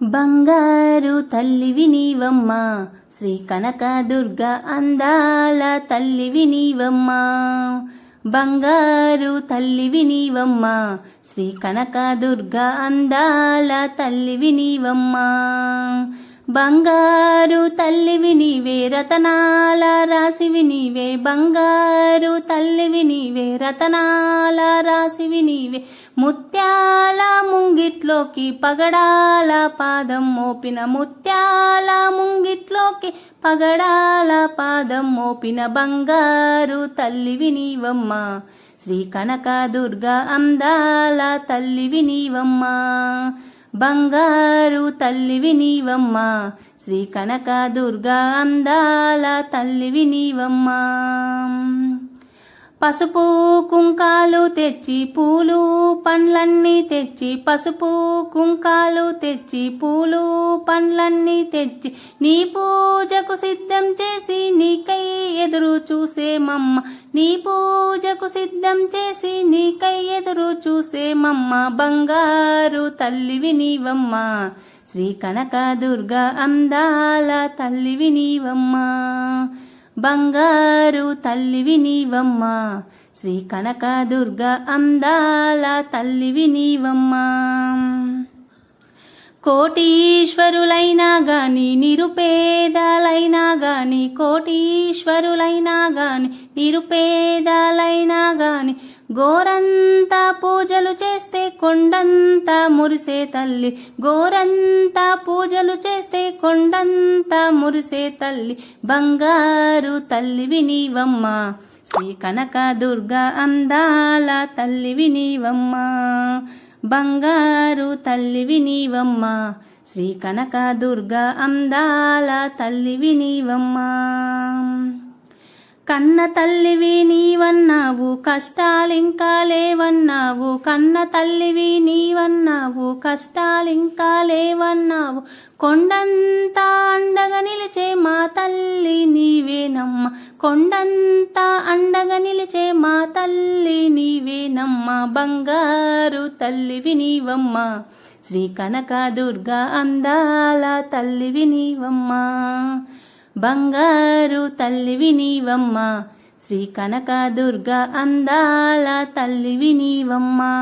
బంగారు తల్లివి నీవమ్మ శ్రీ కనక దుర్గ అందాల తల్లివి నీవమ్మ బంగారు తల్లివి నీవమ్మ శ్రీ కనక దుర్గ అందాల తల్లివి నీవమ్మ బంగారు తల్లివి నీవే రతనాల రాసివి నీవే. బంగారు తల్లివి నీవే రతనాల రాసివి నీవే. ముత్యాల ముంగిట్లోకి పగడాల పాదం మోపిన ముత్యాల ముంగిట్లోకి పగడాల పాదం మోపిన బంగారు తల్లివి నీవమ్మ. శ్రీ కనకదుర్గ అందాల తల్లివి నీవమ్మ. బంగారు తల్లివి నీవమ్మ శ్రీ కనక దుర్గ అందాల తల్లివి నీవమ్మ. పసుపు కుంకాలు తెచ్చి పూలు పండ్లన్నీ తెచ్చి పసుపు కుంకాలు తెచ్చి పూలు పండ్లన్నీ తెచ్చి నీ పూజకు సిద్ధం చేసి నీకై ఎదురు చూసేమమ్మ నీ పూజకు సిద్ధం చేసి నీకై ఎదురు చూసేమమ్మ బంగారు తల్లివి నీవమ్మ. శ్రీ కనక దుర్గ అందాల తల్లివి నీవమ్మ. బంగారు తల్లివి నీవమ్మ శ్రీ కనక దుర్గ అందాల తల్లివి నీవమ్మ. కోటీశ్వరులైనా గాని నిరుపేదలైనా గాని కోటీశ్వరులైనా గాని నిరుపేదలైనా గాని గోరంతా పూజలు చేస్తే కొండంత మురిసే తల్లి. గోరంతా పూజలు చేస్తే కొండంత మురిసే తల్లి. బంగారు తల్లి వినీవమ్మ. శ్రీ కనక దుర్గ అందాల తల్లివి వినీవమ్మ. బంగారు తల్లి వినీవమ్మ. శ్రీ కనక దుర్గ అందాల తల్లివి వినీవమ్మ. కన్న తల్లివి నీవన్నావు కష్టాలింకా లేవన్నావు. కన్న తల్లివి నీవన్నావు కష్టాలింకా లేవన్నావు. కొండంతా అండగా నిలిచే మా తల్లి నీవేనమ్మ. కొండంతా అండగా నిలిచే మా తల్లి నీవేనమ్మ. బంగారు తల్లివి నీవమ్మ శ్రీ కనక దుర్గా అందాల తల్లివి నీవమ్మ బంగారు తల్లివి నీవమ్మ శ్రీ కనక దుర్గ అందాల తల్లివి నీవమ్మా.